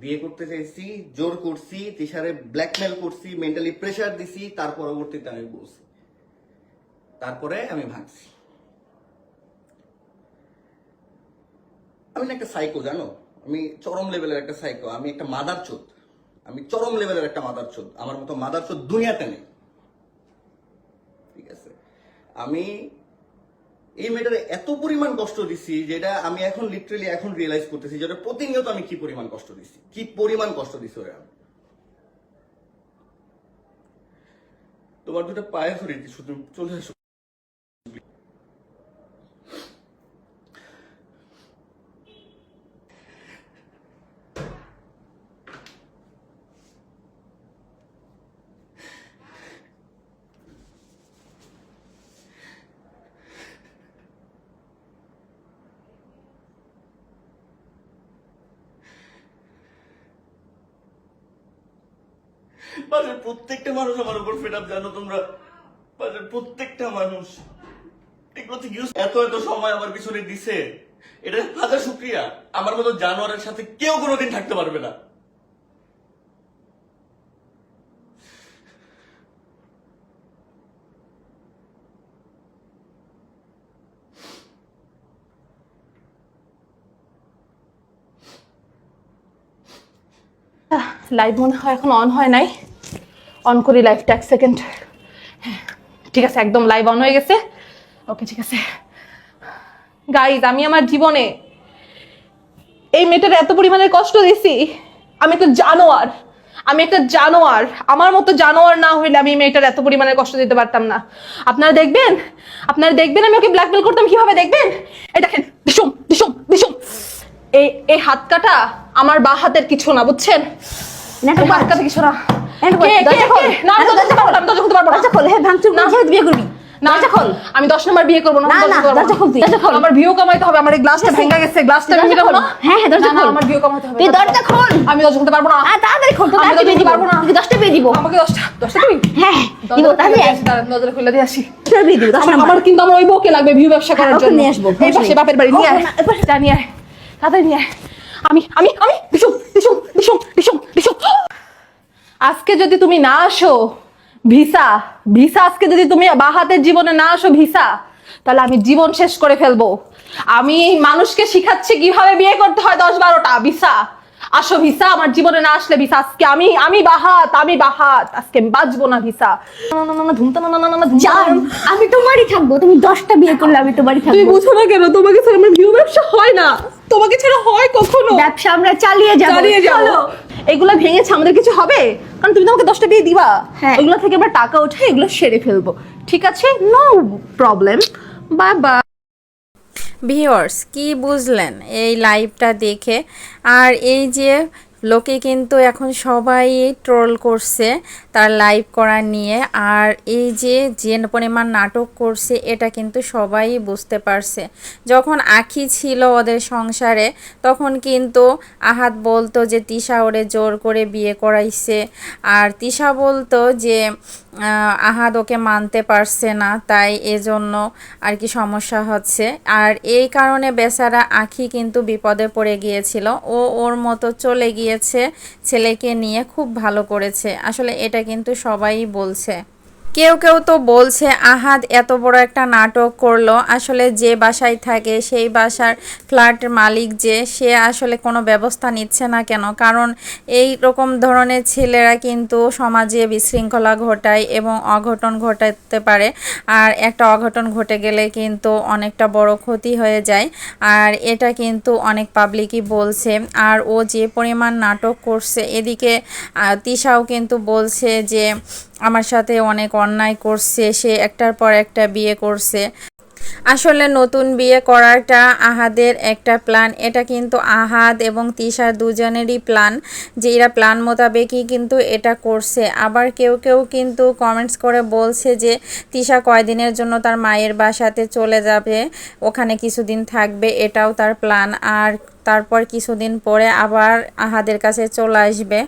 বিয়ে করতে চাইছি, জোর করছি, তিশারে ব্ল্যাকমেল করছি মেন্টালি প্রেশার দিছি, তার পরবর্তীতে আমি বলছি। তারপরে আমি ভাঙছি আমি না একটা সাইকো জানো? আমি চরম লেভেলের একটা সাইকো আমি একটা মাদার চোদ আমি চরম লেভেলের একটা মাদার চোদ আমার মতো মাদার চোদ দুনিয়াতে নেই। ঠিক আছে? আমি এই মেয়েটার এত পরিমাণ কষ্ট দিছি যেটা আমি এখন লিটারেলি এখন রিয়েলাইজ করতেছি যেটা প্রতিনিয়ত আমি কি পরিমাণ কষ্ট দিছি। কি পরিমাণ কষ্ট দিছি ওরা? তোমার দুটা পায়ে ধরে দিচ্ছি তুমি চলে আসো। বাসের প্রত্যেকটা মানুষ আমার উপর ফেড আপ জানো তোমরা? বাজার প্রত্যেকটা মানুষ। এত এত সময় আমার পিছনে দিছে। এটা হাজার শুক্রিয়া। আমার মতো জানোয়ারের সাথে কেউ কোনোদিন থাকতে পারবে না। লাইভ মনে হয় এখন অন হয় নাই। অন করি লাইভটা এক সেকেন্ড ঠিক আছে, একদম লাইভ অন হয়ে গেছে। ওকে ঠিক আছে। গাইজ আমি আমার জীবনে এই মেয়েটার এত পরিমাণে কষ্ট দিছি আমি একটা জানোয়ার। আমি একটা জানোয়ার। আমার মতো জানোয়ার না হইলে আমি মেয়েটার এত পরিমাণে কষ্ট দিতে পারতাম না। আপনারা দেখবেন? আপনারা দেখবেন আমি ওকে ব্ল্যাকমেল করতাম কীভাবে? দেখবেন? এই দেখেন, দিসুম দিসুম দিসুম। এই এই হাত কাটা আমার বা হাতের কিছু না, বুঝছেন? নাটক কে, আমি হ্যাঁ দশ নম্বর বিয়ে করব না। আমার ভিউ কামাইতে হবে আমার গ্লাসটা ভেঙে গেছে গ্লাসটা ভেঙে খোল। হ্যাঁ, হ্যাঁ, দরজা না, না, খোল। আমার ভিউ কামাইতে হবে তুই দরজা খোল। আমি দরজা খুলতে পারব না। তাড়াতাড়ি খোল তো আমি দরজা দিয়ে পারব না। তোকে দশটা পেয়ে দিব। আমাকে দশটা দশটা হ্যাঁ দিব দরজা খুলে দিয়ে আসি, দাঁড়ান, দরজা খুলে দিয়ে আসি। দশটা পেয়ে দিব? আমার- কিন্তু আমার ওই বউকে লাগবে ভিউ ব্যবসা করার হ্যাঁ, জন্য। নিয়ে আসব, এই পাশে বাপের বাড়ি নিয়ে আয়। নিয়ে আয়। তাড়াতাড়ি নিয়ে আয়। আমি আমি আমি আজকে যদি তুমি না আসো ভিসা ভিসা আজকে যদি তুমি বাহাতের জীবনে না আসো ভিসা, তাহলে আমি জীবন শেষ করে ফেলব। আমি মানুষকে শিখাচ্ছি কীভাবে বিয়ে করতে হয় দশ বারোটা ভিসা। আসো ভিসা আমার জীবনে না আসলে ভিসা আজকে আমি আমি বাহাত আমি বাহাত আজকে আমি বাঁচবো না ভিসা। না না ধুমতা। জান আমি তোমারই থাকব তুমি দশটা বিয়ে করলে আমি তোমারই তুমি থাকব। বুঝো না কেন তোমাকে ছাড়া আমার ভিউ ব্যবসা হয় না। তোমাকে ছাড়া হয় কখনো? ব্যবসা আমরা চালিয়ে যাব। চালিয়ে যাব। এগুলো ভেঙেছে আমাদের কিছু হবে? কারণ তুমি তো আমাকে দশটা দিয়ে দিবা। হ্যাঁ। এগুলো থেকে আমরা টাকা উঠে এগুলো সেরে ফেলব। ঠিক আছে? নো প্রবলেম বাই বাই ভিওর্স কি বুঝলেন এই লাইভটা দেখে? আর এই যে লোকে কিন্তু এখন সবাই ট্রোল করছে তার লাইভ করা নিয়ে। আর এই যে যে পরিমাণ নাটক করছে, এটা কিন্তু সবাই বুঝতে পারছে। যখন আখি ছিল ওদের সংসারে, তখন কিন্তু আহাত বলতো যে তিশা ওরে জোর করে বিয়ে করাইছে। আর তিশা বলতো যে আহাদ ওকে মানতে পারছে না, তাই এজন্য আর কি সমস্যা হচ্ছে। আর এই কারণে বেচারা আখি কিন্তু বিপদে পড়ে গিয়েছিল। ও ওর মতো চলে গিয়েছে, ছেলেকে নিয়ে খুব ভালো করেছে। আসলে এটা কিন্তু সবাই বলছে। কেউ কেউ তো বলছে, আহাদ, এত বড় একটা নাটক করল। আসলে যে বাসায় থাকে, সেই বাসার ফ্ল্যাটের মালিক যে, সে আসলে কোনো ব্যবস্থা নিচ্ছে না কেন? কারণ এই রকম ধরনের ছেলেরা কিন্তু সমাজে বিশৃঙ্খলা ঘটায় এবং অঘটন ঘটাতে পারে। আর একটা অঘটন ঘটে গেলে কিন্তু অনেকটা বড় ক্ষতি হয়ে যায়। আর এটা কিন্তু অনেক পাবলিকই বলছে। আর ও যে পরিমাণ নাটক করছে, এদিকে তিশাও কিন্তু বলছে যে আমার সাথে অনেক অন্যায় করছে, সে একটার পর একটা বিয়ে করছে। আসলে নতুন বিয়ে করাটা আহাদের একটা প্ল্যান এটা কিন্তু আহাদ এবং তিশার দুজনেরই প্ল্যান যে এরা প্ল্যান মোতাবেকই কিন্তু এটা করছে। আবার কেউ কেউ কিন্তু কমেন্টস করে বলছে যে, তিশা কয়দিনের জন্য তার মায়ের বাসাতে চলে যাবে, ওখানে কিছুদিন থাকবে, এটাও তার প্ল্যান আর তারপর কিছুদিন পরে আবার আহাদের কাছে চলে আসবে।